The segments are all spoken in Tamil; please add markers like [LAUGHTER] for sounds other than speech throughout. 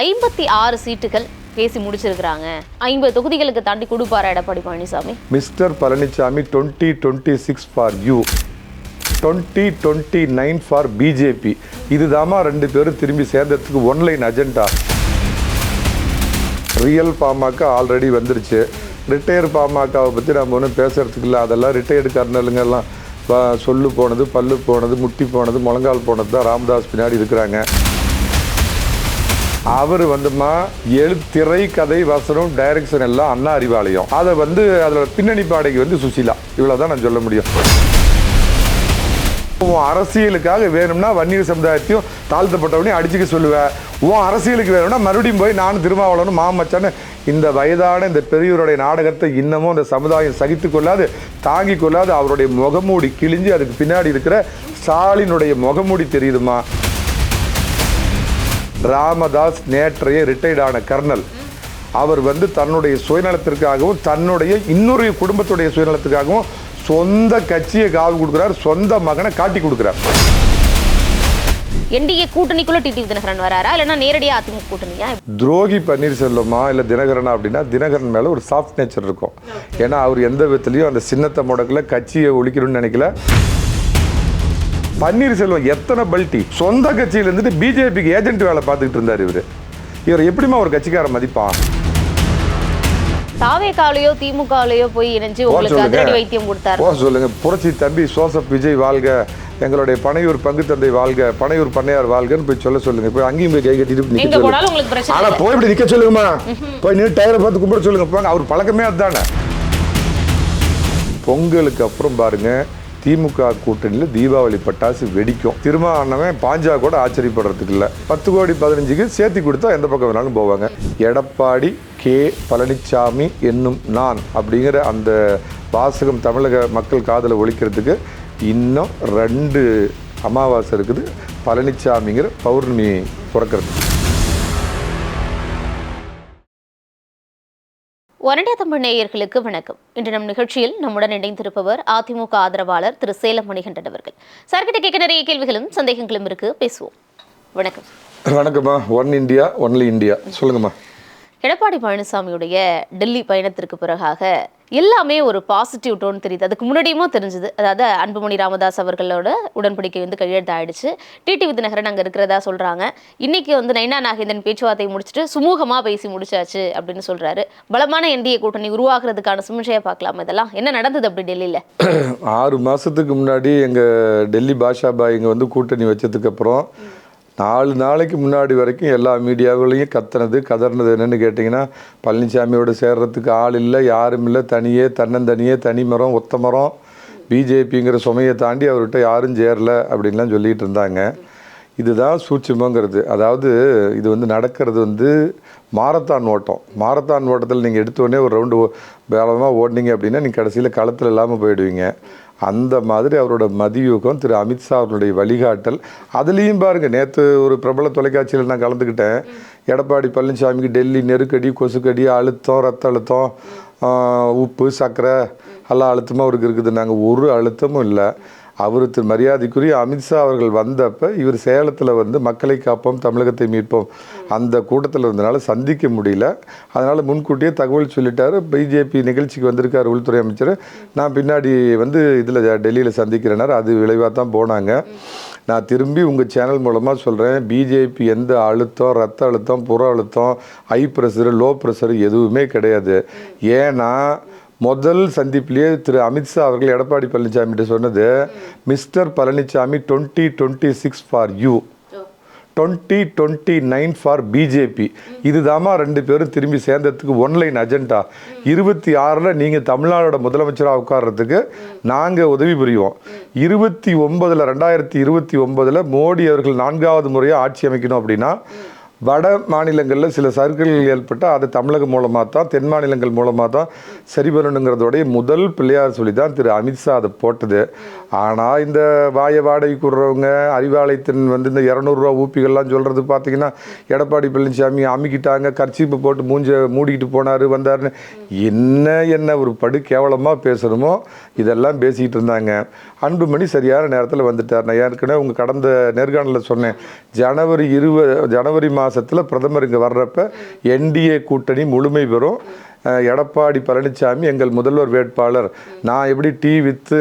ஐம்பத்தி ஆறு சீட்டுகள் பேசி முடிச்சிருக்கிறாங்க. ஐம்பது தொகுதிகளுக்கு தாண்டி கொடுப்பாரா Edappadi Palaniswami? Mister Palaniswami twenty twenty six for you twenty twenty nine for BJP இதுதாம்மா ரெண்டு பேரும் திரும்பி சேர்ந்ததுக்கு one line agenda real PMK already வந்துருச்சு. ரிட்டையர் பாமகவை பற்றி நம்ம ஒன்றும் பேசுறதுக்கு இல்லை. அதெல்லாம் ரிட்டையர்டு கர்னலுங்கெல்லாம் சொல்லு போனது பல்லு போனது முட்டி போனது முழங்கால் போனது தான் ராமதாஸ் பின்னாடி இருக்கிறாங்க. அவர் வந்துமா எழு திரை கதை வசனம் டைரக்ஷன் எல்லாம் அண்ணா அறிவாலயம். அதை வந்து அதோட பின்னணி பாடைக்கு வந்து சுசிலா இவ்வளோதான் நான் சொல்ல முடியும். உன் அரசியலுக்காக வேணும்னா வன்னியர் சமுதாயத்தையும் தாழ்த்தப்பட்டவனையும் அடிச்சுக்க சொல்லுவேன் உன் அரசியலுக்கு வேணும்னா மறுபடியும் போய் நானும் திருமாவளவனும் மாமச்சான்னு இந்த வயதான இந்த பெரியவருடைய நாடகத்தை இன்னமும் இந்த சமுதாயம் சகித்து கொள்ளாது தாங்கி கொள்ளாது. அவருடைய முகமூடி கிழிஞ்சு அதுக்கு பின்னாடி இருக்கிற ஸ்டாலினுடைய முகமூடி தெரியுதுமா ராமதாஸ் நேற்றைய ரிட்டையர்டான கர்னல். அவர் வந்து தன்னுடைய சுயநலத்திற்காகவும் தன்னுடைய இன்னொரு குடும்பத்துடைய சுயநலத்துக்காகவும் சொந்த கட்சியை காவு கொடுக்குறார் சொந்த மகனை காட்டி கொடுக்குறார். என்டிஏ கூட்டணிக்குள்ள டிடிவி தினகரன் வராரா? இல்லைன்னா நேரடியா அதிமுக கூட்டணியா? துரோகி பன்னீர்செல்வமா இல்லை தினகரனா அப்படின்னா தினகரன் மேலே ஒரு சாஃப்ட் நேச்சர் இருக்கும். ஏன்னா அவர் எந்த விதத்துலையும் அந்த சின்னத்தை முடக்கல கட்சியை ஒழிக்கணும்னு நினைக்கல. பன்னீர்செல்வம் எத்தனை பல்ட்டி? சொந்த கட்சியில இருந்துட்டு பிஜேபிக்கு ஏஜென்ட் வேலை பார்த்துக்கிட்டு இருந்தார் இவர். இவர் எப்படிமா ஒரு கட்சிக்காரன் மதிப்பான் தாவேகாலையோ திமுகலையோ போய் இணைஞ்சு உங்களுக்கு. அதிரடி வைத்தியம் கொடுத்தாரு. சொல்லுங்க. புரட்சி தம்பி சோசப் விஜய் வாழ்க. எங்களுடைய பனையூர் பங்கு தந்தை வாழ்க. பனையூர் பண்ணையார் வாழ்கன்னு போய் சொல்ல சொல்லுங்க. போய் அங்கேயும் போய் கை கட்டிட்டு ஆனா. போய் இப்படி நிக்க சொல்லுங்கம்மா. போய் நீ டயரை பார்த்து கும்பிட சொல்லுங்க. போங்க. அவர் பழக்கமே அதுதானே. பொங்கலுக்கு அப்புறம் பாருங்க. திமுக கூட்டணியில் தீபாவளி பட்டாசு வெடிக்கும். திருமாவளவன் பாஞ்சா கூட ஆச்சரியப்படுறதுக்கு இல்லை. பத்து கோடி பதினஞ்சுக்கு சேர்த்து கொடுத்தா எந்த பக்கம் வேணாலும் போவாங்க. எடப்பாடி கே. பழனிசாமி என்னும் நான் அப்படிங்கிற அந்த வாசகம் தமிழக மக்கள் காதில் ஒழிக்கிறதுக்கு இன்னும் ரெண்டு அமாவாசை இருக்குது. பழனிசாமிங்கிற பௌர்ணமி பிறக்கிறது ஒரண்டிய தமிழ் நேயர்களுக்கு வணக்கம். இன்று நம் நிகழ்ச்சியில் நம்முடன் இணைந்திருப்பவர் அதிமுக ஆதரவாளர் திரு சேலம் மணிகண்டன் அவர்கள். சார்கிட்ட கேட்க நிறைய கேள்விகளும் சந்தேகங்களும் இருக்கு. பேசுவோம். வணக்கம். வணக்கம்மா. ஒன் இந்தியா ஒன்லி இந்தியா சொல்லுங்கம்மா. எடப்பாடி பழனிசாமியுடைய டெல்லி பயணத்திற்கு பிறகாக எல்லாமே ஒரு பாசிட்டிவ் டோன் தெரியுது. அதுக்கு முன்னாடியுமோ தெரிஞ்சுது. அதாவது அன்புமணி ராமதாஸ் அவர்களோட உடன்படிக்கை வந்து கையெழுத்து ஆயிடுச்சு டிடிவி தினகரன் அங்கே இருக்கிறதா சொல்கிறாங்க இன்னைக்கு வந்து நைனா நாகேந்திரன் பேச்சுவார்த்தை முடிச்சுட்டு சுமூகமாக பேசி முடிச்சாச்சு அப்படின்னு சொல்கிறாரு பலமான என்டிஏ கூட்டணி உருவாக்குறதுக்கான சுமிஷையை பார்க்கலாம் இதெல்லாம்? என்ன நடந்தது அப்படி டெல்லியில? ஆறு மாதத்துக்கு முன்னாடி எங்கள் டெல்லி பாஷா பாய் இங்கே வந்து கூட்டணி வச்சதுக்கு அப்புறம் நாலு நாளைக்கு முன்னாடி வரைக்கும் எல்லா மீடியாவிலையும் கத்துனது கதறினது என்னென்னு கேட்டிங்கன்னா பழனிசாமியோட சேர்றதுக்கு ஆள் இல்லை யாரும் இல்லை. தனியே தன்னந்தனியே தனி மரம் ஒத்த மரம். பிஜேபிங்கிற சுமையை தாண்டி அவர்கிட்ட யாரும் சேரல அப்படின்லாம் சொல்லிகிட்டு இருந்தாங்க. இதுதான் சூட்சமங்கிறது. அதாவது இது வந்து நடக்கிறது வந்து மாரத்தான் ஓட்டம். மாரத்தான் ஓட்டத்தில் நீங்கள் எடுத்தோடனே ஒரு ரவுண்டு பேலமாக ஓடினீங்க அப்படின்னா நீங்கள் கடைசியில் களத்தில் இல்லாமல் போயிடுவீங்க. அந்த மாதிரி அவரோட மதியூகம் திரு அமித்ஷா அவருடைய வழிகாட்டல். அதுலேயும் பாருங்கள் நேற்று ஒரு பிரபல தொலைக்காட்சியில் நான் கலந்துக்கிட்டேன். எடப்பாடி பழனிசாமிக்கு டெல்லி நெருக்கடி கொசுக்கடி அழுத்தம் ரத்த அழுத்தம் உப்பு சர்க்கரை எல்லாம் அழுத்தமாக அவருக்கு இருக்குது. நாங்கள் ஒரு அழுத்தமும் இல்லை. அவர் திரு மரியாதைக்குரிய அமித்ஷா அவர்கள் வந்தப்போ இவர் சேலத்தில் வந்து மக்களை காப்போம் தமிழகத்தை மீட்போம் அந்த கூட்டத்தில் இருந்தனால சந்திக்க முடியல. அதனால் முன்கூட்டியே தகவல் சொல்லிட்டார். பிஜேபி நிகழ்ச்சிக்கு வந்திருக்கார் உள்துறை அமைச்சர். நான் பின்னாடி வந்து இதில் டெல்லியில் சந்திக்கிறேனார். அது விளைவாக தான் போனாங்க. நான் திரும்பி உங்கள் சேனல் மூலமாக சொல்கிறேன் பிஜேபி எந்த அழுத்தம் ரத்த அழுத்தம் புற அழுத்தம் ஹை ப்ரெஷரு லோ ப்ரெஷரு எதுவுமே கிடையாது. ஏன்னா முதல் சந்திப்பிலேயே திரு அமித்ஷா அவர்கள் எடப்பாடி பழனிசாமிகிட்ட சொன்னது mister Palaniswami twenty twenty six for you. Twenty twenty nine for BJP இதுதாம்மா ரெண்டு பேரும் திரும்பி சேர்ந்ததுக்கு ஒன்லைன் அஜெண்டா இருபத்தி ஆறில் நீங்கள் தமிழ்நாடோட முதலமைச்சராக உட்கார்றதுக்கு நாங்கள் உதவி புரிவோம். இருபத்தி ஒன்பதில் ரெண்டாயிரத்தி இருபத்தி ஒன்பதில் மோடி அவர்கள் நான்காவது முறையாக ஆட்சி அமைக்கணும் அப்படின்னா வட மாநிலங்களில் சில சர்க்கிள்கள் ஏற்பட்டால் அது தமிழகம் மூலமாக தான் தென் மாநிலங்கள் மூலமாக தான் சரி பண்ணணுங்கிறதோடைய முதல் பிள்ளையார் சொல்லி தான் திரு அமித்ஷா அதை போட்டது. ஆனால் இந்த வாய வாடகை கூடுறவங்க அறிவாலயத்தின் வந்து இந்த இரநூறுவா ஊப்பிகள்லாம் சொல்கிறது பார்த்தீங்கன்னா எடப்பாடி பழனிசாமி அமுக்கிட்டாங்க கர்ச்சீப்பு போட்டு மூஞ்ச மூடிக்கிட்டு போனார் வந்தாருன்னு. என்ன என்ன ஒரு படு கேவலமாக பேசணுமோ இதெல்லாம் பேசிக்கிட்டு இருந்தாங்க. அன்புமணி சரியான நேரத்தில் வந்துட்டார் நான் ஏற்கனவே உங்கள் கடந்த நேர்காணலில் சொன்னேன். ஜனவரி இருபது ஜனவரி மாதத்தில் பிரதமர் இங்கே வர்றப்ப என்டிஏ கூட்டணி முழுமை பெறும். எடப்பாடி பழனிசாமி எங்கள் முதல்வர் வேட்பாளர். நான் எப்படி டீ வித்து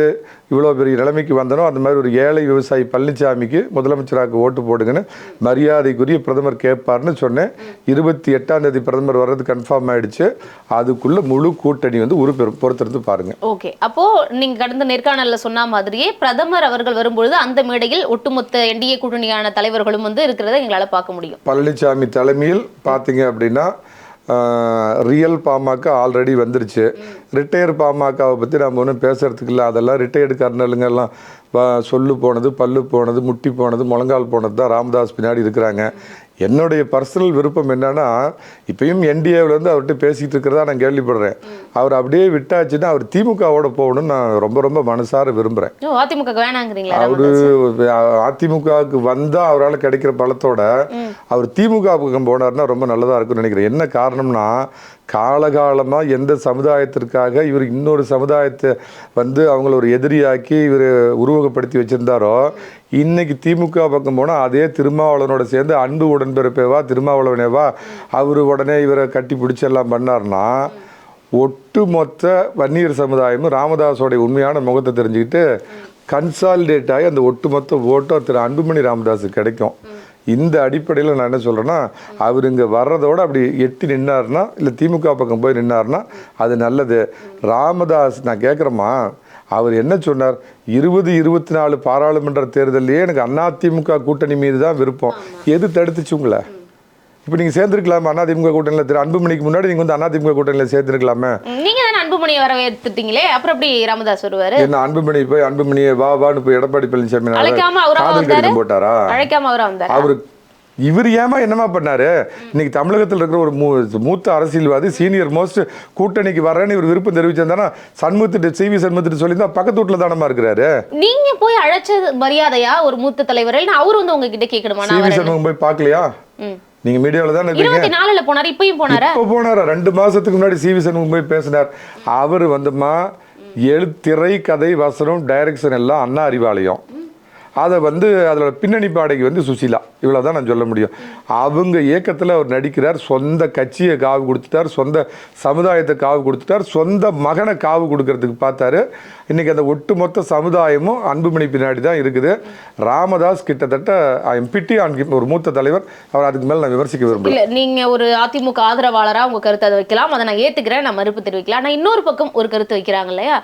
இவ்வளோ பெரிய நிலைமைக்கு வந்தனோ அந்த மாதிரி ஒரு ஏழை விவசாயி பழனிசாமிக்கு முதலமைச்சராக ஓட்டு போடுங்கன்னு மரியாதைக்குரிய பிரதமர் கேட்பார்னு சொன்னேன். இருபத்தி எட்டாம் தேதி பிரதமர் வர்றது கன்ஃபார்ம் ஆயிடுச்சு. அதுக்குள்ள முழு கூட்டணி வந்து உருப்பெறும் பொறுத்திருந்து பாருங்க. ஓகே. அப்போ நீங்க கடந்த நேர்காணல்ல சொன்ன மாதிரியே பிரதமர் அவர்கள் வரும்பொழுது அந்த மேடையில் ஒட்டுமொத்த என்டிஏ கூட்டணியான தலைவர்களும் வந்து இருக்கிறத எங்களால பார்க்க முடியும். பழனிசாமி தலைமையில் பார்த்தீங்க அப்படின்னா ரியல் பாமக ஆல்ரெடி வந்துருச்சு. ரிட்டையர் பாமகவை பற்றி நம்ம ஒன்றும் பேசுகிறதுக்கு இல்லை. அதெல்லாம் ரிட்டையர்டு கர்னலுங்கெல்லாம் சொல்லு போனது பல்லு போனது முட்டி போனது முழங்கால் போனது தான் ராமதாஸ் பின்னாடி இருக்கிறாங்க. என்னுடைய பர்சனல் விருப்பம் என்னன்னா இப்பயும் என்டிஏவில் வந்து அவர்கிட்ட பேசிகிட்டு இருக்கிறதா நான் கேள்விப்படுறேன். அவர் அப்படியே விட்டாச்சுன்னா அவர் திமுகவோட போகணும்னு நான் ரொம்ப ரொம்ப மனசார விரும்புகிறேன் வேணாங்கிறீங்களா? அவரு? அதிமுகவுக்கு வந்தா அவரால் கிடைக்கிற பலத்தோட அவர் திமுக பக்கம் போனார்னா ரொம்ப நல்லதா இருக்கும்னு நினைக்கிறேன். என்ன காரணம்னா காலகாலமாக எந்த சமுதாயத்திற்காக இவர் இன்னொரு சமுதாயத்தை வந்து அவங்கள ஒரு எதிரியாக்கி இவர் உருவகப்படுத்தி வச்சுருந்தாரோ இன்றைக்கி திமுக பக்கம் போனால் அதே திருமாவளவனோட சேர்ந்து அன்பு உடன்பிறப்பேவா திருமாவளவனேவா அவர் உடனே இவரை கட்டி பிடிச்சி எல்லாம் பண்ணார்னா ஒட்டுமொத்த வன்னியர் சமுதாயமும் ராமதாஸோடைய உண்மையான முகத்தை தெரிஞ்சுக்கிட்டு கன்சாலிடேட் ஆகி அந்த ஒட்டுமொத்த ஓட்டோ திரு அன்புமணி ராமதாஸுக்கு கிடைக்கும். இந்த அடிப்படையில் நான் என்ன சொல்கிறேன்னா அவர் இங்கே வர்றதோட அப்படி எட்டி நின்னார்னா இல்லை திமுக பக்கம் போய் நின்னார்னா அது நல்லது. ராமதாஸ் நான் கேட்குறேம்மா அவர் என்ன சொன்னார்? இருபது இருபத்தி நாலு பாராளுமன்ற தேர்தலையே எனக்கு அதிமுக கூட்டணி மீது தான் விருப்பம். எது தடுத்துச்சு உங்களை? இப்போ நீங்கள் சேர்ந்துருக்கலாம்? அதிமுக கூட்டணியில் திரு அன்புமணிக்கு முன்னாடி நீங்கள் வந்து அதிமுக கூட்டணியில் சேர்ந்துருக்கலாமே. நீங்க அன்புமணியை வரவேற்றுட்டீங்களே? அப்புறம் எப்படி ராமதாஸ் வருவாரு? என்ன அன்புமணி போய் அன்புமணியை வா வான்னு போய் எடப்பாடி பழனிசாமி அழைக்காம அவரா போட்டாரா? அழைக்காம அவரா வந்தாரு? அவரு இவர் ஏமா என்னமா பண்ணாரு? இன்னைக்கு தமிழகத்தில் இருக்கிற ஒரு மூ- மூத்த அரசியல்வாதி சீனியர் மோஸ்ட் கூட்டணிக்கு வரேன்னு இவர் விருப்பம் தெரிவிச்சிருந்தானா சண்முகத்திட்டு சி. வி. சண்முகத்திட்டு சொல்லியிருந்தா பக்கத்து வீட்டில் தானமா இருக்கிறாரு? நீங்க போய் அழைச்சது மரியாதையா ஒரு மூத்த தலைவர் அவரு வந்து உங்ககிட்ட கேட்கணுமா? சி. நான் வி. வரேன்னு? சண்முகம் போய் பார்க்கலையா? ம். நீங்க மீடியாவில் தானே இருபத்தி நாலுல போனாரு இப்பயும் போனாரா? இப்போ போனாரா? ரெண்டு மாசத்துக்கு முன்னாடி சி வி சண்முகம் போய் பேசினார். அவர் வந்துமா எழுத்திரை கதை வசனம் டைரக்ஷன் எல்லாம் அண்ணா அறிவாலயம். அதை வந்து அதோட பின்னணி பாடகி வந்து சுசீலா. இவ்வளவுதான் நான் சொல்ல முடியும். அவங்க இயக்கத்தில் அவர் நடிக்கிறார். சொந்த கட்சியை காவு கொடுத்துட்டார். சொந்த சமுதாயத்தை காவு கொடுத்துட்டார். சொந்த மகனை காவு கொடுக்கறதுக்கு பார்த்தாரு. இன்றைக்கி அந்த ஒட்டுமொத்த சமுதாயமும் அன்புமணி பின்னாடி தான் இருக்குது. ராமதாஸ் கிட்டத்தட்ட எம்பிட்டி ஒரு மூத்த தலைவர். அவர் அதுக்கு மேலே நான் விமர்சிக்க விரும்பல. நீங்கள் ஒரு அதிமுக ஆதரவாளராக உங்கள் கருத்தை அதை வைக்கலாம். அதை நான் ஏற்றுக்கிறேன் நான் மறுப்பு தெரிவிக்கலாம். ஆனால் இன்னொரு பக்கம் ஒரு கருத்து வைக்கிறாங்க இல்லையா?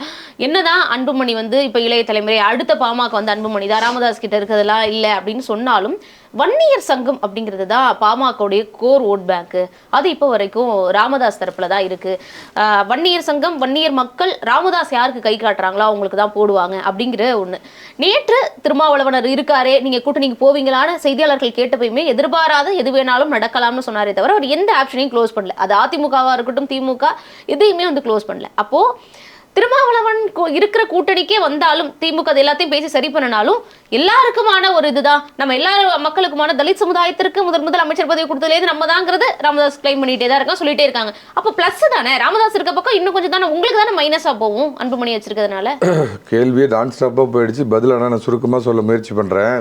என்னதான் அன்புமணி வந்து இப்போ இளைய தலைமுறை அடுத்த பாமக வந்து அன்புமணி தான் ராமதாஸ் கிட்ட இருக்கிறதெல்லாம் இல்லை அப்படின்னு சொன்னாலும் வன்னியர் சங்கம் அப்படிங்கிறது தான் பாமகவுடைய கோர் ஓட் பேங்க் அது இப்போ வரைக்கும் ராமதாஸ் தரப்பில் தான் இருக்கு. வன்னியர் சங்கம் வன்னியர் மக்கள் ராமதாஸ் யாருக்கு கை காட்டுறாங்களோ அவங்களுக்கு தான் போடுவாங்க அப்படிங்கிற ஒன்று நேற்று திருமாவளவனர் இருக்காரே நீங்கள் கூட்டணிக்கு போவீங்களான்னு செய்தியாளர்கள் கேட்டப்பயுமே எதிர்பாராத எது வேணாலும் நடக்கலாம்னு சொன்னாரே தவிர அவர் எந்த ஆப்ஷனையும் க்ளோஸ் பண்ணல. அது அதிமுகவாக இருக்கட்டும் திமுக எதையுமே வந்து க்ளோஸ் பண்ணல. அப்போது திருமாவளவன் இருக்கிற கூட்டணிக்கே வந்தாலும் திமுக அது எல்லாத்தையும் பேசி சரி பண்ணினாலும் எல்லாருக்குமான ஒரு இதுதான். நம்ம எல்லா மக்களுக்குமான தலித் சமுதாயத்திற்கு முதல் முதல் அமைச்சர் பதவி கொடுத்ததுலேருந்து நம்ம தாங்கிறது ராமதாஸ் கிளைம் பண்ணிட்டே தான் இருக்கான் சொல்லிட்டே இருக்காங்க. அப்போ பிளஸ் தானே? ராமதாஸ் இருக்க பக்கம் இன்னும் கொஞ்சம் தானே? உங்களுக்கு தானே மைனஸா போகும் அன்புமணி வச்சிருக்கிறதுனால? [COUGHS] கேள்வியே நான் ஸ்டாப்பாக போயிடுச்சு. பதில் ஆனால் நான் சுருக்கமாக சொல்ல முயற்சி பண்ணுறேன்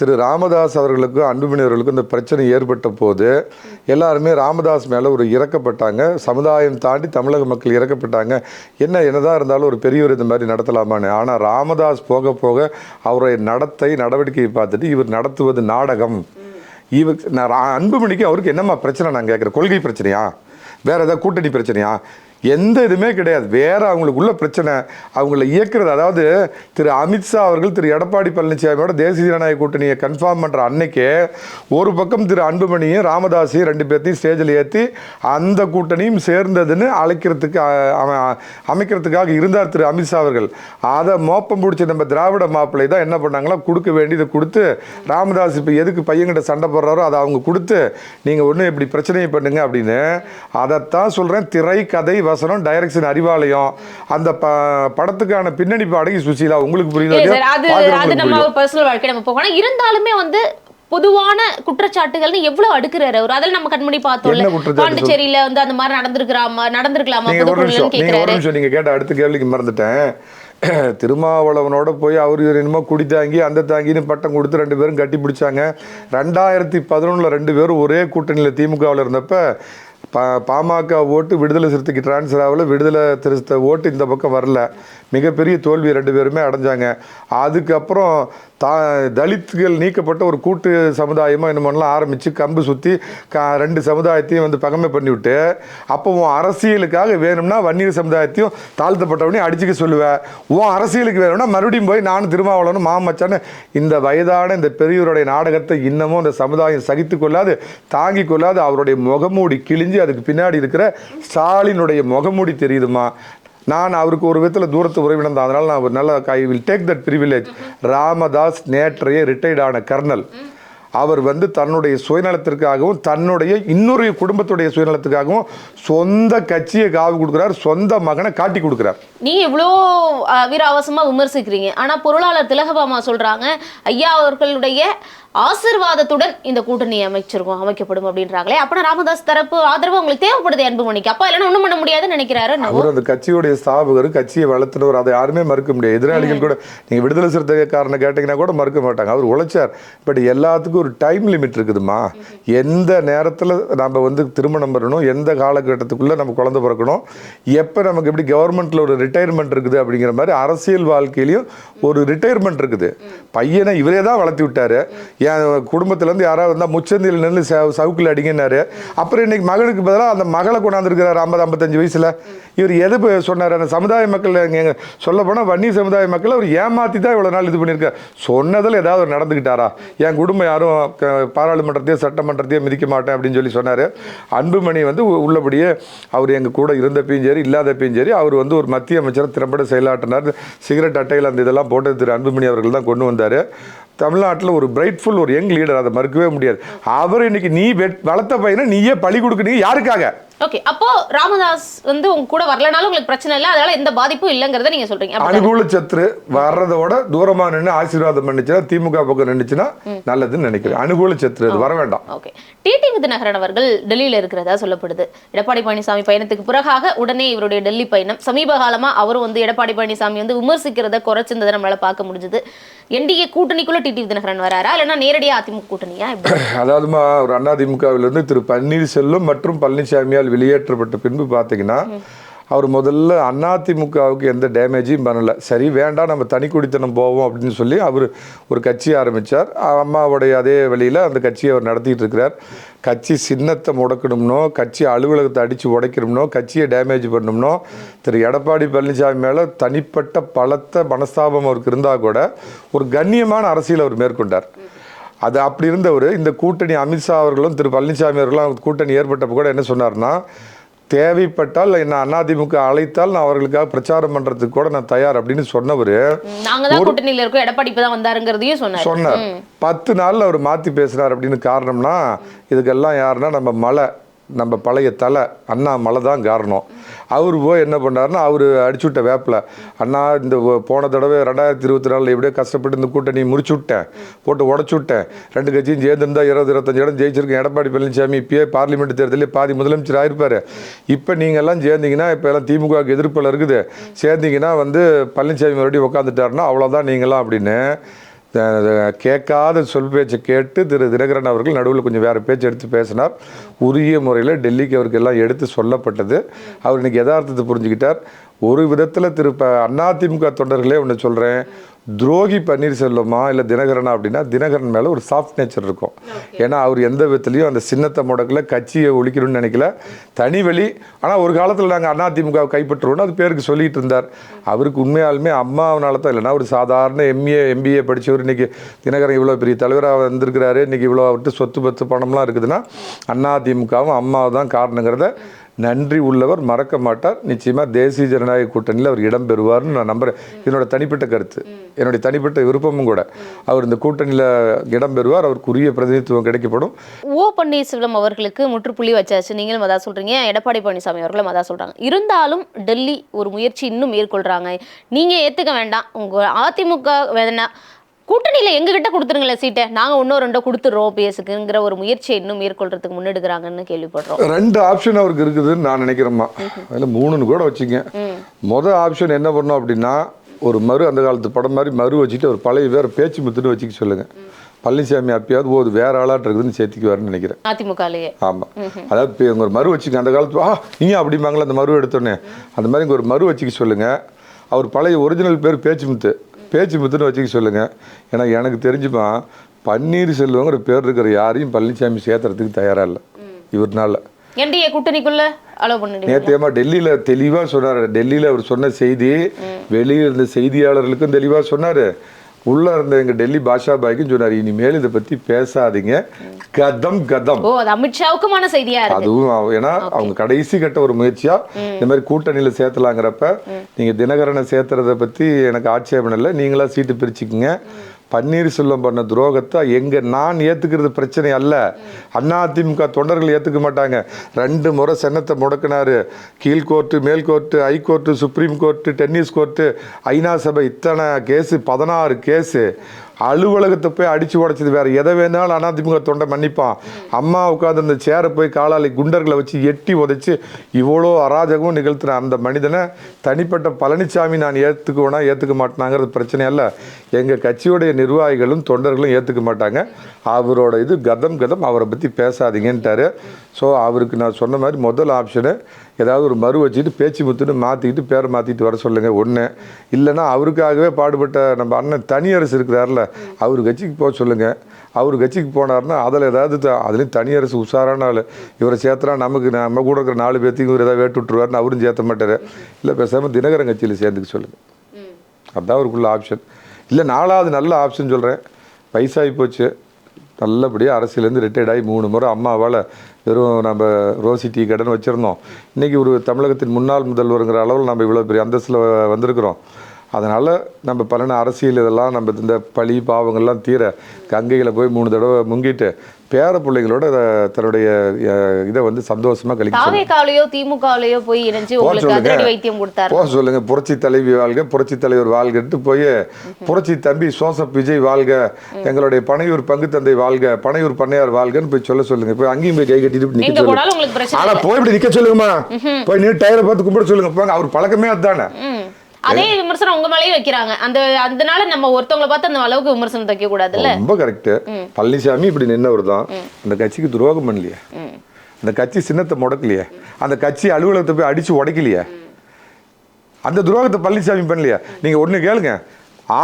திரு ராமதாஸ் அவர்களுக்கும் அன்புமணி அவர்களுக்கும் இந்த பிரச்சனை ஏற்பட்ட போது எல்லாருமே ராமதாஸ் மேலே ஒரு இறக்கப்பட்டாங்க. சமுதாயம் தாண்டி தமிழக மக்கள் இறக்கப்பட்டாங்க. என்ன என்னதான் இருந்தாலும் ஒரு பெரியவர் இந்த மாதிரி நடத்தலாமான்னு. ஆனால் ராமதாஸ் போக போக அவருடைய நடத்தை நடவடிக்கையை பார்த்துட்டு இவர் நடத்துவது நாடகம். இவர் நான் அன்புமணிக்கு அவருக்கு என்னம்மா பிரச்சனை நான் கேட்குறேன்? கொள்கை பிரச்சனையா? வேறு ஏதாவது கூட்டணி பிரச்சனையா? எந்த இதுவுமே கிடையாது. வேறு அவங்களுக்குள்ள பிரச்சனை. அவங்கள இயக்கிறது அதாவது திரு அமித்ஷா அவர்கள் திரு எடப்பாடி பழனிசாமியோட தேசிய ஜனநாயக கூட்டணியை கன்ஃபார்ம் பண்ணுற அன்னைக்கே ஒரு பக்கம் திரு அன்புமணியும் ராமதாஸையும் ரெண்டு பேர்த்தையும் ஸ்டேஜில் ஏற்றி அந்த கூட்டணியும் சேர்ந்ததுன்னு அழைக்கிறதுக்கு அமைக்கிறதுக்காக இருந்தார் திரு அமித்ஷா அவர்கள். அதை மோப்பம் பிடிச்ச நம்ம திராவிட மாப்பிள்ளை தான் என்ன பண்ணாங்களா கொடுக்க வேண்டியதை கொடுத்து ராமதாஸ் இப்போ எதுக்கு பையன்கிட்ட சண்டை போடுறாரோ அதை அவங்க கொடுத்து நீங்கள் ஒன்றும் இப்படி பிரச்சனையை பண்ணுங்க அப்படின்னு. அதைத்தான் சொல்கிறேன் திரை கதை வசனம் டைரக்ஷன் அறிவாலயம் அந்த படத்துக்கான பின்னணி பாடகி சுசீலா உங்களுக்கு புரியுதா அது அது நம்ம. பர்சனல் வாழ்க்கை நம்ம போகணும். இருந்தாலுமே வந்து பொதுவான குற்றச்சாட்டுகள்னு எவ்வளவு அடுக்குறாரு அவர்? அதில் நம்ம கண்மணி சொல்லு? பாண்டிச்சேரியில வந்து அந்த மாதிரி நடந்திருக்கிறாமா நடந்திருக்கலாமா? நீங்க ஒரு நிமிஷம் நீங்க ஒரு நிமிஷம் நீங்க கேட்ட அடுத்த கேள்விக்கு மறந்துட்டேன். [CLEARS THROAT] திருமாவளவனோட போய் அவர் இவர் என்னமோ குடி தாங்கி அந்த தாங்கின்னு பட்டம் கொடுத்து ரெண்டு பேரும் கட்டி பிடிச்சாங்க. ரெண்டாயிரத்தி பதினொன்றில் ரெண்டு பேரும் ஒரே கூட்டணியில் திமுகவில் இருந்தப்ப பா பாமக ஓட்டு விடுதலை சிறுத்தைக்கு டிரான்ஸ்ஃபர் ஆகல. விடுதலை திருத்த ஓட்டு இந்த பக்கம் வரல. மிகப்பெரிய தோல்வி ரெண்டு பேருமே அடைஞ்சாங்க. அதுக்கப்புறம் தா தலித்துகள் நீக்கப்பட்ட ஒரு கூட்டு சமுதாயமாக என்ன பண்ணலாம் ஆரம்பித்து கம்பு சுற்றி க ரெண்டு சமுதாயத்தையும் வந்து பகமை பண்ணிவிட்டு அப்போ உன் அரசியலுக்காக வேணும்னா வன்னியர் சமுதாயத்தையும் தாழ்த்தப்பட்டவனையும் அடிச்சுக்க சொல்லுவேன் உன் அரசியலுக்கு வேணும்னா மறுபடியும் போய் நானும் திருமாவளவனும் மாமச்சான்னு இந்த வயதான இந்த பெரியவருடைய நாடகத்தை இன்னமும் இந்த சமுதாயம் சகித்து கொள்ளாது தாங்கி கொள்ளாது அவருடைய முகமூடி கிழிஞ்சு அதுக்கு பின்னாடி இருக்கிற ஸ்டாலினுடைய முகமூடி தெரியுதுமா? நான் அவருக்கு ஒரு விதத்தில் தூரத்து உறவினர் தான் அதனால் நான் ஒரு நல்ல I will take that privilege Ramadoss நேற்றைய ரிட்டையர்ட் ஆன கர்னல். அவர் வந்து தன்னுடைய சுயநலத்திற்காகவும் தன்னுடைய இன்னொரு குடும்பத்துடைய சுயநலத்துக்காகவும் சொந்த கட்சியை காவு கொடுக்குறார் சொந்த மகனை காட்டி கொடுக்குறார். நீ இவ்வளோ வீராவசமாக விமர்சிக்கிறீங்க. ஆனால் பொருளாளர் திலகபாமா சொல்கிறாங்க ஐயா அவர்களுடைய ஆசிர்வாதத்துடன் இந்த கூட்டணி அமைச்சிருக்கோம் அமைக்கப்படும் அப்படின்றாங்களே. அப்பனா ராமதாஸ் தரப்பு ஆதரவு உங்களுக்கு தேவைப்படுது அன்புமணிக்கு அப்பா இல்லைன்னா ஒண்ணும் பண்ண முடியாதுன்னு நினைக்கிறாரு. அவர் அந்த கட்சியுடைய ஸ்தாபகர் கட்சியை வளர்த்துனவர் அதை யாருமே மறுக்க முடியாது. எதிராளிகள் கூட நீங்கள் விடுதலை சிறுத்தைக்காரனை கேட்டிங்கன்னா கூட மறுக்க மாட்டாங்க. அவர் உழைச்சார். பட் எல்லாத்துக்கும் ஒரு டைம் லிமிட் இருக்குதுமா எந்த நேரத்தில் நம்ம வந்து திருமணம் பண்ணணும் எந்த காலகட்டத்துக்குள்ளே நம்ம குழந்தை பிறக்கணும் எப்போ நமக்கு எப்படி கவர்மெண்ட்டில் ஒரு ரிட்டையர்மெண்ட் இருக்குது அப்படிங்கிற மாதிரி அரசியல் வாழ்க்கையிலையும் ஒரு ரிட்டையர்மெண்ட் இருக்குது. பையனை இவரே தான் வளர்த்தி விட்டாரு. என் குடும்பத்துலேருந்து யாராவது வந்தால் முச்சந்தியில் நின்று ச சவுக்கில் அடிங்கினார் அப்புறம் இன்றைக்கி மகனுக்கு பதிலாக அந்த மகளை கொண்டாந்துருக்கிறார் ஐம்பது ஐம்பத்தஞ்சு வயசில். இவர் எது சொன்னார்? அந்த சமுதாய மக்கள் எங்கள் சொல்ல போனால் வன்னி சமுதாய மக்கள் அவர் ஏமாற்றி தான் இவ்வளோ நாள் இது பண்ணியிருக்கார் சொன்னதில் ஏதாவது நடந்துக்கிட்டாரா என் குடும்பம் யாரும் பாராளுமன்றத்தையோ சட்டமன்றத்தையோ மிதிக்க மாட்டேன் அப்படின்னு சொல்லி சொன்னார். அன்புமணி வந்து உ- உள்ளபடியே அவர் எங்கள் கூட இருந்தப்பையும் சரி இல்லாதப்பையும் சரி அவர் வந்து ஒரு மத்திய அமைச்சர் திறம்பட செயலாற்றினார். சிகரெட் அட்டையில் அந்த இதெல்லாம் போட்டது திரு. அன்புமணி அவர்கள் தான் கொண்டு வந்தார். தமிழ்நாட்டில் ஒரு பிரைட்ஃபுல் ஒரு யங் லீடர் அதை மறுக்கவே முடியாது. அவர் இன்னைக்கு நீ வளர்த்த பையனை நீயே பழி கொடுக்குறீங்க. யாருக்காக? ஓகே அப்போ ராமதாஸ் வந்து உங்க கூட வரலனாலும் உங்களுக்கு பிரச்சனை இல்லை அதனால எந்த பாதிப்பும் இல்லைங்கிறத நீங்க சொல்றீங்க? அனுகூல சத்துரு வர்றதோட தூரமா நின்று ஆசீர்வாதம் பண்ணுச்சுன்னா திமுக பக்கம் நின்றுச்சுன்னா நல்லதுன்னு நினைக்கிறேன். அனுகூல சத்துரு அது வர வேண்டாம். ஓகே டிடி விதிநகரன் அவர்கள் டெல்லியில இருக்கிறதா சொல்லப்படுது. எடப்பாடி பழனிசாமி பயணத்துக்கு பிறகாக உடனே இவருடைய டெல்லி பயணம். சமீப காலமா அவரும் வந்து எடப்பாடி பழனிசாமி வந்து விமர்சிக்கிறத குறைச்சிருந்ததை நம்மளால பார்க்க முடிஞ்சது. என்டிஏ கூட்டணிக்குள்ள டிடி விதிநகரன் வராரா? இல்லைன்னா நேரடியா அதிமுக கூட்டணியா அதாவதுமா ஒரு அதிமுகவிலிருந்து திரு பன்னீர்செல்வம் மற்றும் பழனிசாமியால் வெளியேற்றப்பட்ட பின்பு பார்த்தீங்கன்னா அவர் முதல்ல அதிமுகவுக்கு எந்த டேமேஜையும் பண்ணலை. சரி வேண்டாம் நம்ம தனி குடித்தனம் போவோம் அப்படின்னு சொல்லி அவர் ஒரு கட்சி ஆரம்பித்தார் அம்மாவுடைய அதே வழியில் அந்த கட்சியை அவர் நடத்திட்டு இருக்கிறார். கட்சி சின்னத்தை முடக்கணும்னோ கட்சி அலுவலகத்தை அடித்து உடைக்கணும்னோ கட்சியை டேமேஜ் பண்ணணும்னோ திரு. எடப்பாடி பழனிசாமி மேலே தனிப்பட்ட பலத்த மனஸ்தாபம் அவருக்கு இருந்தால் கூட ஒரு கண்ணியமான அரசியல் அவர் மேற்கொண்டார். அது அப்படி இருந்தவர் இந்த கூட்டணி அமித்ஷா அவர்களும் திரு பழனிசாமி அவர்களும் கூட்டணி ஏற்பட்டப்போ கூட என்ன சொன்னார்னா தேவைப்பட்டால் என்ன அதிமுக அழைத்தால் நான் அவர்களுக்காக பிரச்சாரம் பண்றதுக்கு கூட நான் தயார் அப்படின்னு சொன்னவர். தான் கூட்டணியில இருக்கோம் எடப்பாடி இப்பதான் வந்தாருங்கிறதையும் சொன்னார். சொன்னார். பத்து நாள்ல அவர் மாத்தி பேசினார் அப்படின்னு காரணம்னா இதுக்கெல்லாம் யாருன்னா நம்ம மலை நம்ம பழைய தலை அண்ணா மலை தான் காரணம். அவர் போய் என்ன பண்ணாருன்னா அவர் அடிச்சு விட்ட வேப்பில். அண்ணா இந்த போன தடவை ரெண்டாயிரத்தி இருபத்தி நாலில் எப்படியோ கஷ்டப்பட்டு இந்த கூட்டணி முடிச்சு விட்டேன். போட்டு உடச்சு விட்டேன். ரெண்டு கட்சியும் சேர்ந்துருந்தா இருபது இருபத்தஞ்சு இடம் ஜெயிச்சிருக்கேன் எடப்பாடி பழனிசாமி இப்பயே பார்லிமெண்ட் தேர்தலில் பாதி முதலமைச்சர் ஆயிருப்பார். இப்போ நீங்கள்லாம் சேர்ந்தீங்கன்னா இப்போ எல்லாம் திமுகவுக்கு எதிர்ப்பில் இருக்குது. சேர்ந்தீங்கன்னா வந்து பழனிசாமி மறுபடியும் உட்காந்துட்டாருன்னா அவ்வளோதான் நீங்களாம் அப்படின்னு கேட்காத சொல் பேச்சை கேட்டு திரு தினகரன் அவர்கள் நடுவில் கொஞ்சம் வேறு பேச்சு எடுத்து பேசினார். உரிய முறையில் டெல்லிக்கு அவருக்கு எல்லாம் எடுத்து சொல்லப்பட்டது. அவர் இன்னைக்கு யதார்த்தத்தை புரிஞ்சுக்கிட்டார். ஒரு விதத்தில் திரு இப்போ அதிமுக தொண்டர்களே ஒன்று சொல்கிறேன் துரோகி பன்னீர்செல்வமா இல்லை தினகரனா அப்படின்னா தினகரன் மேலே ஒரு சாஃப்ட் நேச்சர் இருக்கும். ஏன்னா அவர் எந்த விதத்துலையும் அந்த சின்னத்தை முடக்கல கட்சியை ஒழிக்கணும்னு நினைக்கல. தனி வழி ஆனால் ஒரு காலத்தில் நாங்கள் அதிமுக கைப்பற்றுவோம்னு அது பேருக்கு சொல்லிட்டு இருந்தார். அவருக்கு உண்மையாலுமே அம்மாவனால தான் இல்லைன்னா ஒரு சாதாரண எம்ஏ எம்பிஏ படிச்சவர் இன்னைக்கு தினகரன் இவ்வளோ பெரிய தலைவராக வந்திருக்கிறாரு இன்னைக்கு இவ்வளோ அவர்கிட்ட சொத்து பத்து பணம்லாம் இருக்குதுன்னா அதிமுகவும் அம்மாவை தான் காரணங்கிறத நன்றி உள்ளவர் மறக்க மாட்டார். நிச்சயமாக தேசிய ஜனநாயக கூட்டணியில் அவர் இடம் பெறுவார்னு நான் நம்புகிறேன் என்னோட தனிப்பட்ட கருத்து. என்னுடைய தனிப்பட்ட விருப்பமும் கூட. அவர் இந்த கூட்டணியில் இடம் பெறுவார் அவருக்குரிய பிரதிநிதித்துவம் கிடைக்கப்படும். ஓ பன்னீர்செல்வம் அவர்களுக்கு முற்றுப்புள்ளி வச்சாச்சு. நீங்களும் அதான் சொல்கிறீங்க எடப்பாடி பழனிசாமி அவர்களும் அதான் சொல்கிறாங்க இருந்தாலும் டெல்லி ஒரு முயற்சி இன்னும் மேற்கொள்கிறாங்க நீங்கள் ஏற்றுக்க வேண்டாம். உங்கள் அதிமுக வேணா கூட்டணியில எங்க கிட்ட கொடுத்துருங்களேன் சீட்டை? நாங்க இன்னும் ரெண்டோ கொடுத்துறோம் பேசுக்குங்கிற ஒரு முயற்சியை இன்னும் மேற்கொள்றதுக்கு முன்னெடுக்கிறாங்கன்னு கேள்விப்படுறோம். ரெண்டு ஆப்ஷன் அவருக்கு இருக்குதுன்னு நான் நினைக்கிறேம்மா. அதில் மூணுன்னு கூட வச்சுங்க. மொதல் ஆப்ஷன் என்ன பண்ணோம் அப்படின்னா ஒரு மறு அந்த காலத்து படம் மாதிரி மறு வச்சுட்டு ஒரு பழைய வேற பேச்சு முத்துன்னு வச்சுக்க சொல்லுங்க. பழனிசாமி அப்பயாவது ஓ இது வேற ஆளாட்டு இருக்குதுன்னு சேர்த்திக்குவாருன்னு நினைக்கிறேன். அதிமுகலயே. ஆமாம் அதாவது இப்போ இவங்க ஒரு மறு வச்சுக்க அந்த காலத்து ஆ நீங்க அப்படிம்பாங்களா அந்த மறு எடுத்தோன்னே. அந்த மாதிரி இங்க ஒரு மறு வச்சுக்க சொல்லுங்க. அவர் பழைய ஒரிஜினல் பேர் பேச்சுமுத்து பேச்சுமுத்துன்னு வச்சுக்க சொல்லுங்க. ஏன்னா எனக்கு தெரிஞ்சுமா பன்னீர் செல்வங்கிற பேர் இருக்கிற யாரையும் பழனிசாமி சேர்த்துறதுக்கு தயாரா இல்லை. இவர்னால என்டிஏ கூட்டணிக்குள்ள அலோவ் நேத்தியமா டெல்லியில தெளிவா சொன்னாரு. டெல்லியில அவர் சொன்ன செய்தி வெளியே இருந்த செய்தியாளர்களுக்கும் தெளிவா சொன்னாரு. உள்ள இருந்த எங்க டெல்லி பாஷா பாய்க்கும் சொன்னாரு. இனிமேல் இதை பத்தி பேசாதீங்க. கதம் கதம். ஓ அது அமித்ஷாவுக்குமான செய்தியா அதுவும் ஏன்னா அவங்க கடைசி கட்ட ஒரு முயற்சியா இந்த மாதிரி கூட்டணியில சேர்த்தலாங்கிறப்ப நீங்க தினகரனை சேர்த்துறத பத்தி எனக்கு ஆட்சேபம் இல்லை. நீங்களா சீட்டு பிரிச்சுக்குங்க. பன்னீர் செல்வம் பண்ண துரோகத்தை எங்கே நான் ஏற்றுக்கிறது பிரச்சனை அல்ல. அதிமுக தொண்டர்கள் ஏற்றுக்க மாட்டாங்க. ரெண்டு முறை சென்னத்தை முடக்கினார். கீழ் கோர்ட்டு மேல் court high court supreme court tennis court ஐநா சபை இத்தனை கேஸு பதினாறு கேஸு. அலுவலகத்தை போய் அடிச்சு உடைச்சது வேற. எதை வேணாலும் அதிமுக தொண்டை மன்னிப்பான். அம்மா உட்காந்து அந்த சேரை போய் காலாளி குண்டர்களை வச்சு எட்டி உதைச்சு இவ்வளோ அராஜகமும் நிகழ்த்தின அந்த மனிதனை தனிப்பட்ட பழனிசாமி நான் ஏற்றுக்குவேனா ஏற்றுக்க மாட்டேனாங்கிறது பிரச்சனை அல்ல. எங்கள் கட்சியுடைய நிர்வாகிகளும் தொண்டர்களும் ஏற்றுக்க மாட்டாங்க. அவரோட இது கதம் கதம் அவரை பற்றி பேசாதீங்கன்ட்டாரு. ஸோ அவருக்கு நான் சொன்ன மாதிரி முதல் ஆப்ஷனு ஏதாவது ஒரு மறு வச்சுட்டு பேச்சு முத்துன்னு மாற்றிக்கிட்டு பேரை மாற்றிட்டு வர சொல்லுங்கள் ஒன்று இல்லைன்னா அவருக்காகவே பாடுபட்ட நம்ம அண்ணன் தனியரசு இருக்கிறார்ல அவர் கட்சிக்கு போக சொல்லுங்கள் அவர் கட்சிக்கு போனார்னா அதில் ஏதாவது த- அதுலேயும் தனியரசு உஷாரான ஆள். இவரை சேர்த்துனா நமக்கு நம்ம கூட இருக்கிற நாலு பேர்த்தையும் இவர் ஏதாவது வேட்டு விட்டுருவாருன்னு அவரும் சேர்த்த மாட்டார். இல்லை பேசாமல் தினகரன் கட்சியில் சேர்ந்துக்க சொல்லுங்கள் அதுதான் அவருக்குள்ள ஆப்ஷன். இல்லை நாலாவது நல்ல ஆப்ஷன் சொல்கிறேன் வயசாகி போச்சு. நல்லபடியாக அரசியலேருந்து ரிட்டையர்ட் ஆகி மூணு முறை அம்மாவால் வெறும் நம்ம ரோசி டீ கடன் வச்சுருந்தோம். இன்றைக்கி ஒரு தமிழகத்தின் முன்னாள் முதல்வருங்கிற அளவில் நம்ம இவ்வளோ பெரிய அந்தஸ்தில் வந்திருக்கிறோம். அதனால் நம்ம பலன அரசியல் இதெல்லாம் நம்ம இந்த பழி பாவங்கள்லாம் தீர கங்கையில் போய் மூணு தடவை முங்கிட்டு பேர பிள்ளைகளோட தன்னுடைய இதை வந்து சந்தோஷமாக கழிக்க சொல்லுங்க. தாவேக்காவிலேயோ திமுகவிலேயோ போய் இணைஞ்சு போக சொல்லுங்க. அதிரடி வைத்தியம் கொடுத்தாரு. போக சொல்லுங்க. புரட்சி தலைவி வாழ்க புரட்சி தலைவர் வாழ்கட்டு போய் புரட்சி தம்பி சோசப் விஜய் வாழ்க எங்களுடைய பனையூர் பங்கு தந்தை வாழ்க பனையூர் பண்ணையார் வாழ்கன்னு போய் சொல்ல சொல்லுங்க. போய் அங்கேயும் போய் கை கட்டிட்டு நிக்க சொல்லுங்க. ஆனா போய் இப்படி நிக்க சொல்லுங்கம்மா. போய் நீ டயரை பார்த்து கும்பிட சொல்லுங்க. போங்க அவர் பழக்கமே அதுதானே. அதே விமர்சனம் உங்க மேலயும் வைக்கிறாங்க. அந்த அதனால நம்ம ஒருத்தவங்கள பார்த்து அந்த அளவுக்கு விமர்சனம் தைக்க கூடாதுல்ல ரொம்ப கரெக்ட் பழனிசாமி இப்படி நின்னவர் தான். அந்த கட்சிக்கு துரோகம் பண்ணலையே. அந்த கட்சி சின்னத்தை முடக்கலையே. அந்த கட்சி அலுவலகத்தை போய் அடிச்சு உடைக்கலையே. அந்த துரோகத்தை பழனிசாமி பண்ணலையா. நீங்க ஒண்ணு கேளுங்க.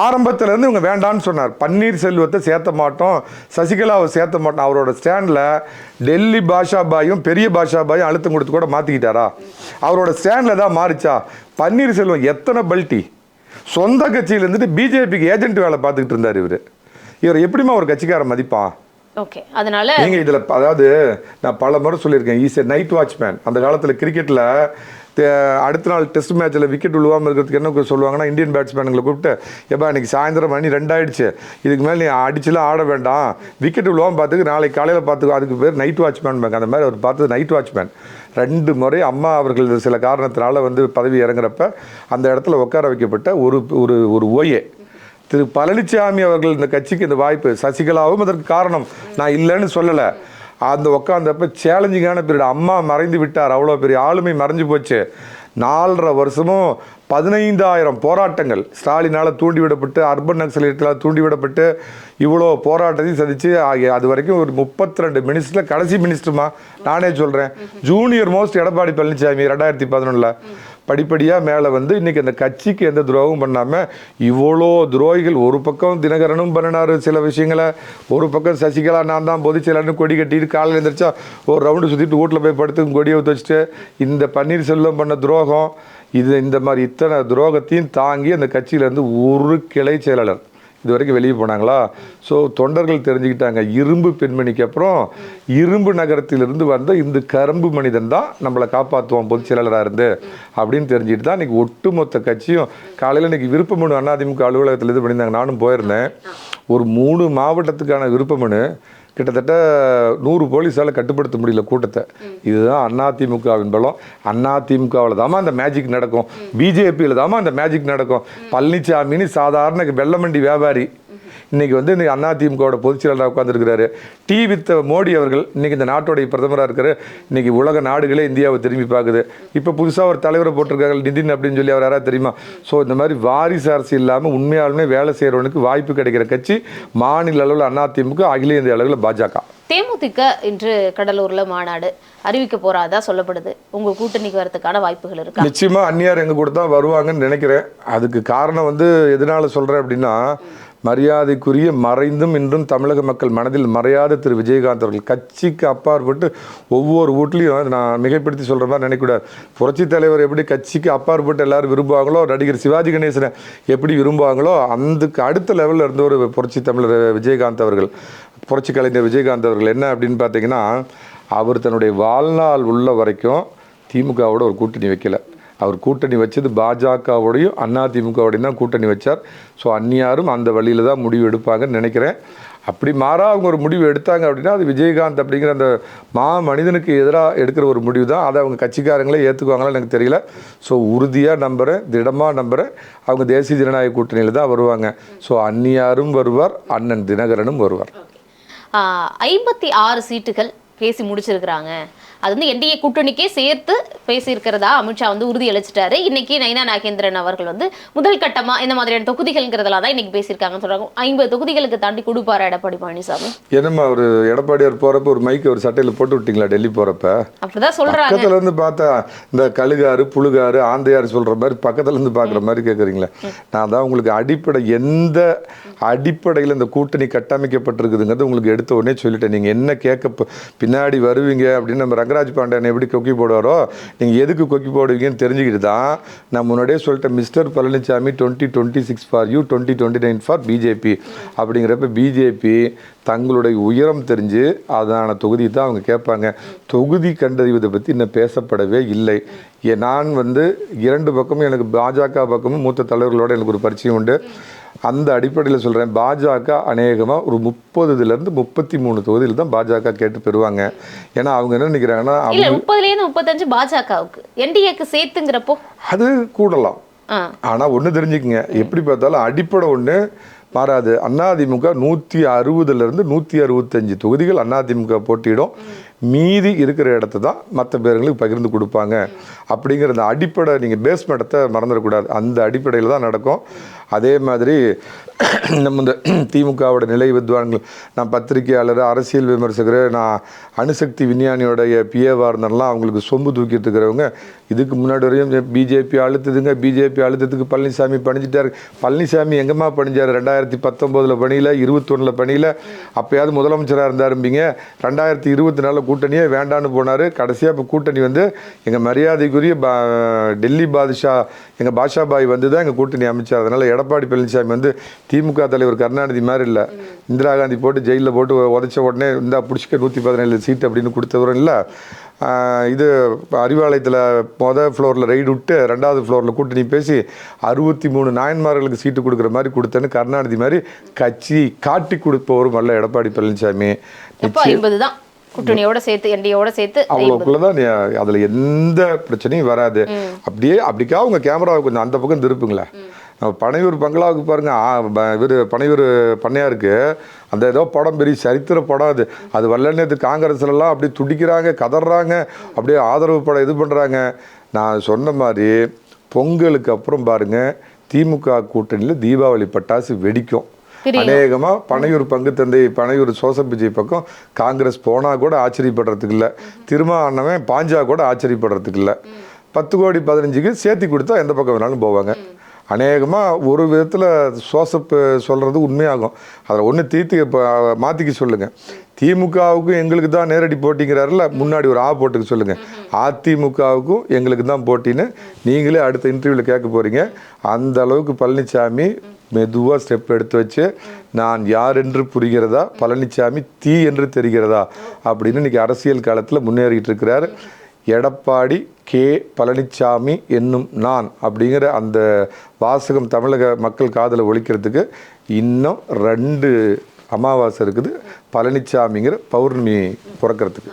ஆரம்பத்துலேருந்து இவங்க வேண்டான்னு சொன்னார். பன்னீர் செல்வத்தை சேர்த்த மாட்டோம் சசிகலாவை சேர்த்த மாட்டோம். அவரோட ஸ்டாண்டில் டெல்லி பாஷாபாயும் பெரிய பாஷாபாயும் அழுத்தம் கொடுத்து கூட மாற்றிக்கிட்டாரா அவரோட ஸ்டாண்டில் தான் மாறிச்சா? பன்னீர் செல்வம் எத்தனை பல்ட்டி? சொந்த கட்சியிலேருந்துட்டு பிஜேபிக்கு ஏஜென்ட் வேலை பார்த்துக்கிட்டு இருந்தார் இவர். இவர் எப்படிம்மா ஒரு கட்சிக்காரன் மதிப்பான்? ஓகே அதனால நீங்க இதுல அதாவது நான் பல முறை சொல்லியிருக்கேன் ஈஸ் நைட் வாட்ச்மேன் அந்த காலத்துல கிரிக்கெட்ல அடுத்த நாள் டெஸ்ட் மேட்ச்சில் விக்கெட் உழுவாமல் இருக்கிறதுக்கு என்ன சொல்லுவாங்கன்னா இந்தியன் பேட்ஸ்மேனுங்களை கூப்பிட்டு எப்பா இன்னைக்கு சாயந்தரம் மணி ரெண்டாயிடுச்சு. இதுக்கு மேலே நீ அடிச்சுலாம் ஆட வேண்டாம். விக்கெட் உழுவாமல் பார்த்துக்கு நாளைக்கு காலையில் பார்த்துக்கோ அதுக்கு பேர் நைட் வாட்ச்மேன் அந்த மாதிரி அவர் பார்த்தது நைட் வாட்ச்மேன் ரெண்டு முறை அம்மா அவர்கள் சில காரணத்தினால வந்து பதவி இறங்குறப்ப அந்த இடத்துல உட்கார வைக்கப்பட்ட ஒரு ஒரு ஒரு ஓயே திரு பழனிசாமி அவர்கள் இந்த கட்சிக்கு இந்த வாய்ப்பு சசிகலாவும் அதற்கு காரணம். நான் இல்லைன்னு சொல்லலை. அந்த உட்காந்தப்ப சேலஞ்சிங்கான பீரியட் அம்மா மறைந்து விட்டார். அவ்வளோ பெரிய ஆளுமை மறைஞ்சு போச்சு. நாலரை வருஷமும் பதினைந்தாயிரம் போராட்டங்கள். ஸ்டாலினால் தூண்டிவிடப்பட்டு அர்பன் நக்சலைட்களால் தூண்டிவிடப்பட்டு இவ்வளோ போராட்டத்தையும் ஆகிய அது வரைக்கும் ஒரு முப்பத்தி ரெண்டு மினிஸ்டரில் கடைசி மினிஸ்டருமா நானே சொல்கிறேன் ஜூனியர் மோஸ்ட் எடப்பாடி பழனிசாமி ரெண்டாயிரத்தி பதினொன்றில் படிப்படியாக மேலே வந்து இன்றைக்கி அந்த கட்சிக்கு எந்த துரோகமும் பண்ணாமல் இவ்வளோ துரோகிகள் ஒரு பக்கம் தினகரனும் பண்ணினார் சில விஷயங்களை ஒரு பக்கம் சசிகலா நான் தான் பொதுச் செயலாளர்னு கொடி கட்டிட்டு காலையில் எழுந்திரிச்சா ஒரு ரவுண்டு சுற்றிட்டு வீட்டில் போய் படுத்து கொடியை ஊற்றி வச்சுட்டு இந்த பன்னீர்செல்வம் பண்ண துரோகம் இது இந்த மாதிரி இத்தனை துரோகத்தையும் தாங்கி அந்த கட்சியிலேருந்து ஒரு கிளை செயலாளர். இது வரைக்கும் வெளியே போனாங்களா? ஸோ தொண்டர்கள் தெரிஞ்சுக்கிட்டாங்க. இரும்பு பெண்மணிக்கு அப்புறம் இரும்பு நகரத்திலிருந்து வந்த இந்த கரும்பு மனிதன் தான் நம்மளை காப்பாற்றுவோம் பொதுச் செயலாளராக இருந்து அப்படின்னு தெரிஞ்சுட்டு தான் இன்னைக்கு ஒட்டுமொத்த கட்சியும் காலையில் இன்னைக்கு விருப்ப மனு அதிமுக அலுவலகத்தில் இது பண்ணியிருந்தாங்க. நானும் போயிருந்தேன். ஒரு மூணு மாவட்டத்துக்கான விருப்ப மனு கிட்டத்தட்ட நூறு போலீஸால் கட்டுப்படுத்த முடியல கூட்டத்தை. இதுதான் அதிமுகவின் பலம். அதிமுகவில் தாமா அந்த மேஜிக் நடக்கும். பிஜேபியில் தாமா அந்த மேஜிக் நடக்கும். பழனிசாமின்னு சாதாரண வெள்ளமண்டி வியாபாரி இன்னைக்கு வந்து இன்னைக்கு அதிமுகவோட பொதுச் செயலாளராக உட்காந்துருக்கிறாரு டி வித் மோடி அவர்கள் இன்னைக்கு இந்த நாட்டோடைய பிரதமராக இருக்காரு. இன்னைக்கு உலக நாடுகளே இந்தியாவை திரும்பி பார்க்குது. இப்போ புதுசாக ஒரு தலைவரை போட்டிருக்காங்க நிதின் அப்படின்னு சொல்லி அவர் யாராவது தெரியுமா? ஸோ இந்த மாதிரி வாரிசு அரசு இல்லாமல் உண்மையாலுமே வேலை செய்கிறவனுக்கு வாய்ப்பு கிடைக்கிற கட்சி மாநில அளவில் அதிமுக அகில இந்திய அளவில் பாஜக. தேமுதிக இன்று கடலூர்ல மாநாடு அறிவிக்க போறாதா சொல்லப்படுது. உங்க கூட்டணிக்கு வரதுக்கான வாய்ப்புகள் இருக்கா? நிச்சயமா அந்நியார் எங்க கூட தான் வருவாங்கன்னு நினைக்கிறேன். அதுக்கு காரணம் வந்து எதனால சொல்றேன் அப்படின்னா மரியாதைக்குரிய மறைந்தும் இன்றும் தமிழக மக்கள் மனதில் மறையாத திரு விஜயகாந்த் அவர்கள் கட்சிக்கு அப்பாற்பட்டு ஒவ்வொரு வீட்லையும் நான் மிகைப்படுத்தி சொல்கிற மாதிரி நினைக்கக்கூடாது புரட்சி தலைவர் எப்படி கட்சிக்கு அப்பாற்பட்டு எல்லாரும் விரும்புவாங்களோ நடிகர் சிவாஜி கணேசனை எப்படி விரும்புவாங்களோ அந்துக்கு அடுத்த லெவலில் இருந்த ஒரு புரட்சி தமிழர் விஜயகாந்த் அவர்கள் புரட்சி கலைஞர் விஜயகாந்த் அவர்கள் என்ன அப்படின்னு பார்த்தீங்கன்னா அவர் தன்னுடைய வாழ்நாள் உள்ள வரைக்கும் திமுகவோட ஒரு கூட்டணி வைக்கல. அவர் கூட்டணி வச்சது பாஜகவோடையும் அதிமுகவோடையும் தான் கூட்டணி வச்சார். ஸோ அந்நியாரும் அந்த வழியில் தான் முடிவு எடுப்பாங்கன்னு நினைக்கிறேன். அப்படி மாறாக அவங்க ஒரு முடிவு எடுத்தாங்க அப்படின்னா அது விஜயகாந்த் அப்படிங்கிற அந்த மா மனிதனுக்கு எதிராக எடுக்கிற ஒரு முடிவு தான். அதை அவங்க கட்சிக்காரங்களே ஏற்றுக்குவாங்களா எனக்கு தெரியல. ஸோ உறுதியாக நம்புகிறேன் திடமாக நம்புகிறேன் அவங்க தேசிய ஜனநாயக கூட்டணியில் தான் வருவாங்க. ஸோ அந்நியாரும் வருவார் அண்ணன் தினகரனும் வருவார். ஐம்பத்தி ஆறு சீட்டுகள் பேசி முடிச்சிருக்கிறாங்க. அது வந்து என்டிஏ கூட்டணிக்கே சேர்த்து பேசியிருக்கிறதா அமித்ஷா வந்து உறுதி அளிச்சிட்டாரு. இன்னைக்கு நைனா நாகேந்திரன் அவர்கள் வந்து முதல் கட்டமா இந்த மாதிரியான தொகுதிகள்ங்கிறதெல்லாம் தான் இன்னைக்கு பேசியிருக்காங்கன்னு சொல்றாங்க. ஐம்பது தொகுதிகளுக்கு தாண்டி கொடுப்பாரா எடப்பாடி பழனிசாமி? என்னம்மா ஒரு எடப்பாடியார் போகிறப்ப ஒரு மைக் ஒரு சட்டையில் போட்டு விட்டீங்களா டெல்லி போகிறப்ப அப்படிதான் சொல்றாங்க. பக்கத்துல இருந்து பார்த்தா இந்த கழுகாறு புழுகாறு ஆந்தையாறு சொல்ற மாதிரி பக்கத்துல இருந்து பார்க்குற மாதிரி கேட்குறீங்களே நான் தான் உங்களுக்கு அடிப்படை எந்த அடிப்படையில் இந்த கூட்டணி கட்டமைக்கப்பட்டிருக்குதுங்கிறது உங்களுக்கு எடுத்த உடனே சொல்லிட்டேன். நீங்கள் என்ன கேட்க பின்னாடி வருவீங்க அப்படின்னு நம்ம ரங்கராஜ் பாண்டியன் எப்படி கொக்கி போடுவாரோ நீங்கள் எதுக்கு கொக்கி போடுவீங்கன்னு தெரிஞ்சுக்கிட்டு தான் நான் முன்னாடியே சொல்லிட்டேன் mister Palaniswami twenty twenty six for you twenty twenty nine for BJP அப்படிங்கிறப்ப பிஜேபி தங்களுடைய உயரம் தெரிஞ்சு அதான தொகுதி தான் அவங்க கேட்பாங்க. தொகுதி கண்டறிவதை பற்றி இன்னும் பேசப்படவே இல்லை. ஏ- நான் வந்து இரண்டு பக்கமும் எனக்கு பாஜக பக்கமும் மூத்த தலைவர்களோட எனக்கு ஒரு பரிச்சயம் உண்டு. அந்த அடிப்படையில் சொல்கிறேன் பாஜக அநேகமாக ஒரு முப்பதுலேருந்து முப்பத்தி மூணு தொகுதியில் தான் பாஜக கேட்டு பெறுவாங்க. ஏன்னா அவங்க என்ன நினைக்கிறாங்கன்னா அவங்க முப்பதுல இருந்து முப்பத்தஞ்சு பாஜகவுக்கு. என்டிஏக்கு சேர்த்துங்கிறப்போ? அது கூடலாம். ஆனால் ஒன்று தெரிஞ்சுக்கங்க. எப்படி பார்த்தாலும் அடிப்படை ஒன்று மாறாது. அதிமுக நூற்றி அறுபதுலேருந்து நூற்றி அறுபத்தஞ்சு தொகுதிகள் அதிமுக போட்டியிடும். மீதி இருக்கிற இடத்த தான் மற்ற பேர்களுக்கு பகிர்ந்து கொடுப்பாங்க. அப்படிங்கிற அந்த அடிப்படை நீங்கள் பேஸ்மெண்ட்டத்தை மறந்துடக்கூடாது. அந்த அடிப்படையில் தான் நடக்கும். அதே மாதிரி நம்ம இந்த திமுகவோட நிலை வித்வான்கள் நான் பத்திரிகையாளர் அரசியல் விமர்சகர் நான் அணுசக்தி விஞ்ஞானியோடைய பிஏவாக இருந்தெல்லாம் அவங்களுக்கு சொம்பு தூக்கிட்டு இருக்கிறவங்க இதுக்கு முன்னாடி வரையும் பிஜேபி அழுத்ததுங்க. பிஜேபி அழுத்தத்துக்கு பழனிசாமி பணிஞ்சிட்டார். பழனிசாமி எங்கம்மா பணிஞ்சார்? ரெண்டாயிரத்தி பத்தொம்போதில் பணியில் இருபத்தொன்னில் பணியில். அப்போயாவது முதலமைச்சராக இருந்தாரும்பிங்க. ரெண்டாயிரத்தி இருபத்தி நாலில் கூட்டணியே வேண்டான்னு போனார். கடைசியாக இப்போ கூட்டணி வந்து எங்கள் மரியாதைக்குரிய பா டெல்லி பாதுஷா எங்கள் பாஷாபாய் வந்து தான் எங்கள் கூட்டணி அமைச்சார். அதனால் எடப்பாடி பழனிசாமி வந்து திமுக தலைவர் கருணாநிதி மாதிரி இல்லை. இந்திரா காந்தி போட்டு ஜெயிலில் போட்டு உதைச்ச உடனே இந்தா பிடிச்சிக்க நூற்றி பதினேழு சீட் அப்படின்னு கொடுத்தவரும் இல்லை. இது அறிவாலயத்தில் மொதல் ஃப்ளோரில் ரைடு விட்டு ரெண்டாவது ஃப்ளோரில் கூட்டணி பேசி அறுபத்தி மூணு நாயன்மார்களுக்கு சீட்டு கொடுக்குற மாதிரி கொடுத்தேன்னு கருணாநிதி மாதிரி கட்சி காட்டி கொடுப்பவரும் அல்ல எடப்பாடி பழனிசாமி. தான். கூட்டணியோட சேர்த்து என்டிஏவோட சேர்த்து அவ்வளோக்குள்ளதான் அதுல எந்த பிரச்சனையும் வராது. அப்படியே அப்படிக்கா உங்க கேமராவை கொஞ்சம் அந்த பக்கம் திருப்புங்களேன். நம்ம பனையூர் பங்களாவுக்கு பாருங்க இவர் பனையூர் பண்ணையாருக்கு அந்த ஏதோ படம் பெரிய சரித்திர படம் அது. அது வல்லநேத்து காங்கிரஸ்ல எல்லாம் அப்படி துடிக்கிறாங்க கதறாங்க அப்படியே ஆதரவு படம் இது பண்றாங்க. நான் சொன்ன மாதிரி பொங்கலுக்கு அப்புறம் பாருங்க திமுக கூட்டணியில் தீபாவளி பட்டாசு வெடிக்கும். பிரியும். அநேகமா பனையூர் பங்கு தந்தை பனையூர் சோசப் விஜய் பக்கம் காங்கிரஸ் போனா கூட ஆச்சரியப்படுறதுக்கு இல்லை. திரும்ப அண்ணவன் பாஞ்சா கூட ஆச்சரியப்படுறதுக்கு இல்லை. பத்து கோடி பதினஞ்சுக்கு சேர்த்தி கொடுத்தா எந்த பக்கம் வேணாலும் போவாங்க. அநேகமாக ஒரு விதத்தில் சுவாசப்பு சொல்கிறது உண்மையாகும். அதில் ஒன்று தீர்த்து இப்போ மாற்றிக்க சொல்லுங்கள் திமுகவுக்கும் எங்களுக்கு தான் நேரடி போட்டிங்கிறாரில்ல முன்னாடி ஒரு ஆ போட்டுக்க சொல்லுங்கள் அதிமுகவுக்கும் எங்களுக்கு தான் போட்டின்னு நீங்களே அடுத்த இன்டர்வியூவில் கேட்க போகிறீங்க அந்த அளவுக்கு பழனிசாமி மெதுவாக ஸ்டெப் எடுத்து வச்சு நான் யார் என்று புரிகிறதா பழனிசாமி தீ என்று தெரிகிறதா அப்படின்னு இன்றைக்கி அரசியல் காலத்தில் முன்னேறிக்கிட்டு இருக்கிறார். எடப்பாடி கே. பழனிசாமி என்னும் நான் அப்படிங்கிற அந்த வாசகம் தமிழக மக்கள் காதில் ஒழிக்கிறதுக்கு இன்னும் ரெண்டு அமாவாசை இருக்குது. பழனிசாமிங்கிற பௌர்ணமி பிறக்கிறதுக்கு.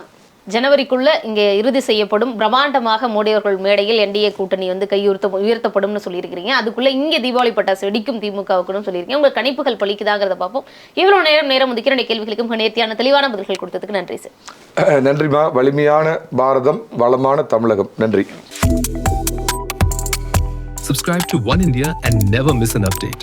ஜனவரிக்குள்ள இங்கே இறுதி செய்யப்படும் பிரம்மாண்டமாக மோடி அவர்கள் மேடையில் என்டிஏ கூட்டணி வந்து கையுறுத்த உயர்த்தப்படும்னு சொல்லியிருக்கிறீங்க. அதுக்குள்ள இங்கே தீபாவளி பட்டாசு வெடிக்கும் திமுகவுக்குன்னு சொல்லியிருக்கீங்க. உங்க கணிப்புகள் பலிக்குதாங்கிறத பார்ப்போம். இவ்வளவு நேரம் நேரம் ஒதுக்கி ரெண்டு கேள்விகளுக்கும் நேர்த்தியான தெளிவான பதில்கள் கொடுத்ததுக்கு நன்றி சார். [CLEARS THROAT] நன்றிமா வலிமையான பாரதம் வளமான தமிழகம். நன்றி. Subscribe to One India and never miss an update.